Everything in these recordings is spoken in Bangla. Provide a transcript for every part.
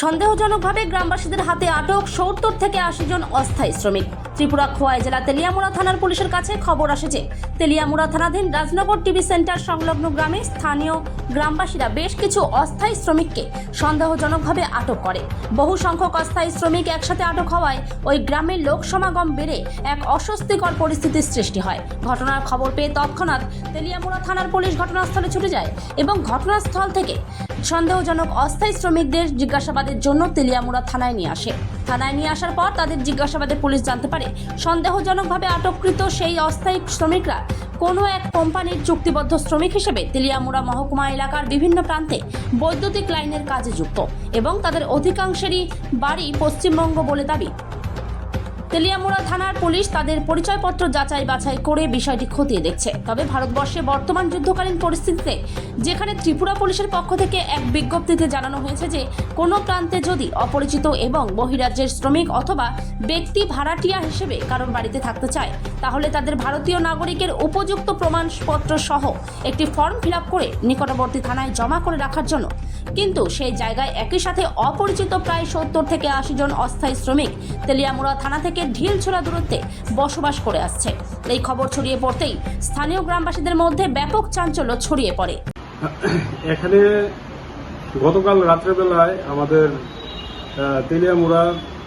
সন্দেহজনকভাবে গ্রামবাসীদের হাতে আটক সত্তর থেকে আশি জন অস্থায়ী শ্রমিক। ত্রিপুরা খোয়াই জেলা তেলিয়ামুড়া থানার পুলিশের কাছে খবর আসে যে তেলিয়ামুড়া থানাধীন রাজনগর টিভি সেন্টার সংলগ্ন গ্রামে স্থানীয় গ্রামবাসীরা বেশ কিছু অস্থায়ী শ্রমিককে সন্দেহজনকভাবে আটক করে। বহু সংখ্যক অস্থায়ী শ্রমিক একসাথে আটক হওয়ায় ওই গ্রামের লোক সমাগম বেড়ে এক অস্বস্তিকর পরিস্থিতির সৃষ্টি হয়। ঘটনার খবর পেয়ে তৎক্ষণাৎ তেলিয়ামুড়া থানার পুলিশ ঘটনাস্থলে ছুটে যায় এবং ঘটনাস্থল থেকে সন্দেহজনক অস্থায়ী শ্রমিকদের জিজ্ঞাসাবাদের জন্য তেলিয়ামুড়া থানায় নিয়ে আসে। থানায় নিয়ে আসার পর তাদের জিজ্ঞাসাবাদে পুলিশ জানতে পারে, সন্দেহজনকভাবে আটককৃত সেই অস্থায়ী শ্রমিকরা কোনো এক কোম্পানির চুক্তিবদ্ধ শ্রমিক হিসেবে তেলিয়ামুড়া মহকুমা এলাকার বিভিন্ন প্রান্তে বৈদ্যুতিক লাইনের কাজে যুক্ত এবং তাদের অধিকাংশেরই বাড়ি পশ্চিমবঙ্গ বলে দাবি। তেলিয়ামুড়া থানার পুলিশ তাদের পরিচয়পত্র যাচাই বাছাই করে বিষয়টি খতিয়ে দেখছে। তবে ভারতবর্ষে বর্তমান যুদ্ধকালীন পরিস্থিতিতে যেখানে ত্রিপুরা পুলিশের পক্ষ থেকে এক বিজ্ঞপ্তিতে জানানো হয়েছে যে, কোনো প্রান্তে যদি অপরিচিত এবং বহিরাজ্যের শ্রমিক অথবা ব্যক্তি ভাড়াটিয়া হিসেবে কারোর বাড়িতে থাকতে চায়, তাহলে তাদের ভারতীয় নাগরিকের উপযুক্ত প্রমাণপত্র সহ একটি ফর্ম ফিল করে নিকটবর্তী থানায় জমা করে রাখার জন্য। কিন্তু সেই জায়গায় একই সাথে অপরিচিত প্রায় সত্তর থেকে আশি জন অস্থায়ী শ্রমিক তেলিয়ামুড়া থানা থেকে ঢিলছোড়া দূরত্বে বসবাস করে আসছে। এই খবর ছড়িয়ে পড়তেই স্থানীয় গ্রামবাসীদের মধ্যে ব্যাপক চাঞ্চল্য ছড়িয়ে পড়ে। এখানে গতকাল রাত্রেবেলায় আমাদের তেলিয়ামুড়া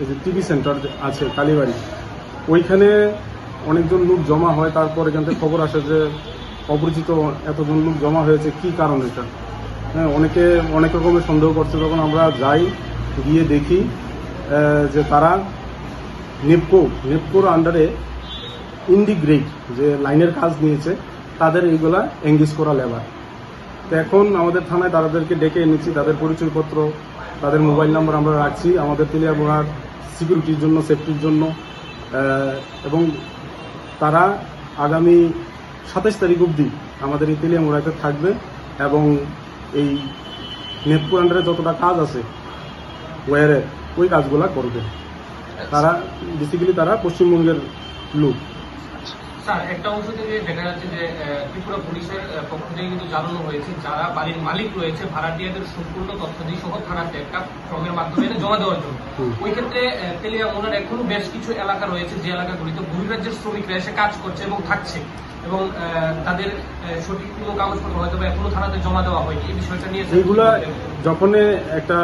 যে টিভি সেন্টার আছে, কালীবাড়ি, ওইখানে অনেকজন লোক জমা হয়। তারপর এখান থেকে খবর আসে যে অপরিচিত এতজন লোক জমা হয়েছে। কি কারণ এটা? হ্যাঁ অনেকে, অনেক রকমের সন্দেহ করছে। তখন আমরা যাই, গিয়ে দেখি যে তারা নেপকো নেপকোর আন্ডারে ইন্ডিগ্রেট যে লাইনের কাজ নিয়েছে, তাদের এইগুলা এঙ্গেজ করা লেবার। তো এখন আমাদের থানায় তাদেরকে ডেকে এনেছি, তাদের পরিচয়পত্র, তাদের মোবাইল নাম্বার আমরা রাখছি, আমাদের তেলিয়ামোড়ার সিকিউরিটির জন্য সেফটির জন্য। এবং তারা আগামী সাতাশ তারিখ অবধি আমাদের এই তেলিয়ামোড়াতে থাকবে এবং এই নেটপুর আন্ডারে যতটা কাজ আছে ওয়ারে ওই কাজগুলা করবে। তারা বেসিক্যালি তারা পশ্চিমবঙ্গের লোক। স্যার একটা অংশ থেকে দেখা যাচ্ছে যে ত্রিপুরা পুলিশের আহ, পক্ষ থেকে কিন্তু জানানো হয়েছে যারা বাড়ির মালিক রয়েছে ভাড়াটিয়াদের সম্পূর্ণ তথ্যাদি সহ থানাতে একটা ফর্মের মাধ্যমে জমা দেওয়ার জন্য। ওই ক্ষেত্রে এখনও বেশ কিছু এলাকা রয়েছে যে এলাকাগুলিতে বহিরাজ্যের শ্রমিকরা এসে কাজ করছে এবং থাকছে। এবং তাদের সঠিক কোনো কাগজপত্র হয়তো এখনও থানাতে জমা দেওয়া হয়নি। এই বিষয়টা নিয়ে এইগুলা যখন একটা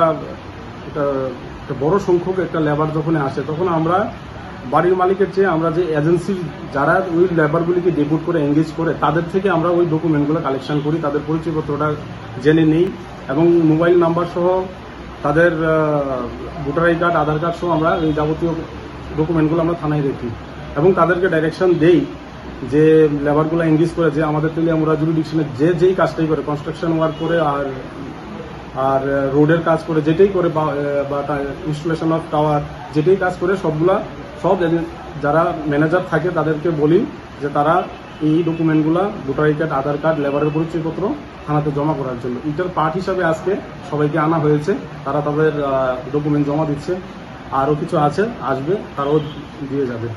একটা বড় সংখ্যক একটা লেবার যখন আসে, তখন আমরা বাড়ির মালিকের চেয়ে আমরা যে এজেন্সির যারা ওই লেবারগুলিকে ডেপুট করে এঙ্গেজ করে, তাদের থেকে আমরা ওই ডকুমেন্টগুলো কালেকশন করি, তাদের পরিচয়পত্রটা জেনে নেই এবং মোবাইল নাম্বার সহ তাদের voter I card Aadhaar card সহ আমরা এই যাবতীয় ডকুমেন্টগুলো আমরা থানায় রেখি এবং তাদেরকে ডাইরেকশন দেই যে লেবারগুলো এঙ্গেজ করে, যে আমাদের তেলিয়ামুড়া জুরিডিকশনে যে যেই কাজটাই করে কনস্ট্রাকশন ওয়ার্ক করে আর আর রোডের কাজ করে যেটাই করে বা ইনস্টলেশন অফ টাওয়ার, যেটাই কাজ করে সবগুলা, সব যারা ম্যানেজার থাকে তাদেরকে বলি যে তারা এই ডকুমেন্টগুলা ভোটার কার্ড, আধার কার্ড, লেবারের পরিচয়পত্র থানাতে জমা করার জন্য। এটার পার্ট হিসাবে আজকে সবাইকে আনা হয়েছে। তারা তাদের ডকুমেন্ট জমা দিচ্ছে। আরও কিছু আছে, আসবে, তারাও দিয়ে যাবে।